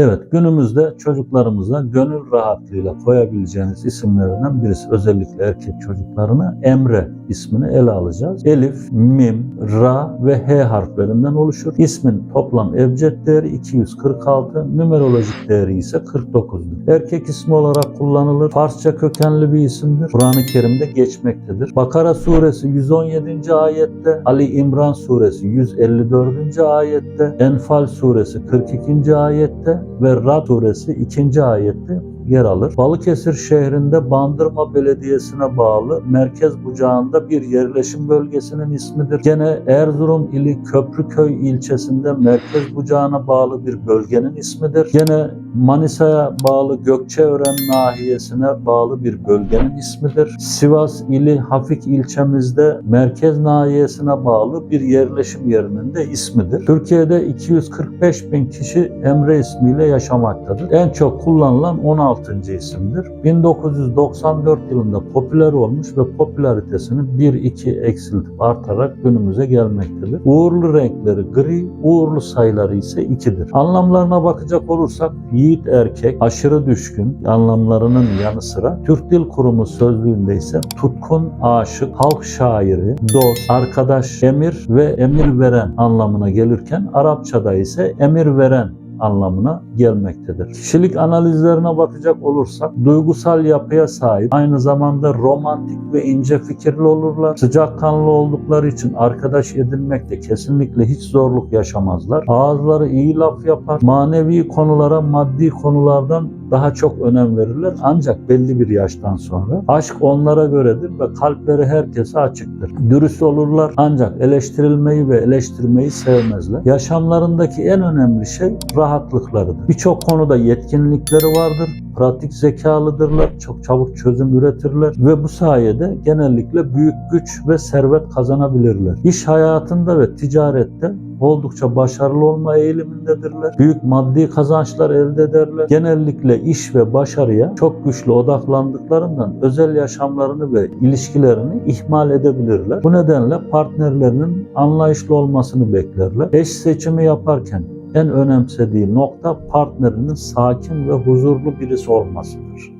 Evet, günümüzde çocuklarımıza gönül rahatlığıyla koyabileceğiniz isimlerinden birisi. Özellikle erkek çocuklarına Emre ismini ele alacağız. Elif, Mim, Ra ve H harflerinden oluşur. İsmin toplam ebced değeri 246, numerolojik değeri ise 49'dur. Erkek ismi olarak kullanılır. Farsça kökenli bir isimdir. Kur'an-ı Kerim'de geçmektedir. Bakara suresi 117. ayette, Ali İmran suresi 154. ayette, Enfal suresi 42. ayette ve Rad suresi 2. ayette yer alır. Balıkesir şehrinde Bandırma Belediyesi'ne bağlı merkez bucağında bir yerleşim bölgesinin ismidir. Gene Erzurum ili Köprüköy ilçesinde merkez bucağına bağlı bir bölgenin ismidir. Gene Manisa'ya bağlı Gökçeören nahiyesine bağlı bir bölgenin ismidir. Sivas ili Hafik ilçemizde merkez nahiyesine bağlı bir yerleşim yerinin de ismidir. Türkiye'de 245 bin kişi Emre ismiyle yaşamaktadır. En çok kullanılan 16 isimdir. 1994 yılında popüler olmuş ve popülaritesini 1-2 eksiltip artarak günümüze gelmektedir. Uğurlu renkleri gri, uğurlu sayıları ise 2'dir. Anlamlarına bakacak olursak yiğit erkek, aşırı düşkün anlamlarının yanı sıra Türk Dil Kurumu sözlüğünde ise tutkun, aşık, halk şairi, dost, arkadaş, emir ve emir veren anlamına gelirken Arapçada ise emir veren anlamına gelmektedir. Kişilik analizlerine bakacak olursak duygusal yapıya sahip, aynı zamanda romantik ve ince fikirli olurlar. Sıcakkanlı oldukları için arkadaş edinmekte kesinlikle hiç zorluk yaşamazlar. Ağızları iyi laf yapar. Manevi konulara maddi konulardan daha çok önem verirler ancak belli bir yaştan sonra aşk onlara göredir ve kalpleri herkese açıktır. Dürüst olurlar ancak eleştirilmeyi ve eleştirmeyi sevmezler. Yaşamlarındaki en önemli şey rahatlıklarıdır. Birçok konuda yetkinlikleri vardır. Pratik zekalıdırlar, çok çabuk çözüm üretirler ve bu sayede genellikle büyük güç ve servet kazanabilirler. İş hayatında ve ticarette oldukça başarılı olma eğilimindedirler. Büyük maddi kazançlar elde ederler. Genellikle iş ve başarıya çok güçlü odaklandıklarından özel yaşamlarını ve ilişkilerini ihmal edebilirler. Bu nedenle partnerlerinin anlayışlı olmasını beklerler. Eş seçimi yaparken en önemsediği nokta partnerinin sakin ve huzurlu birisi olmasıdır.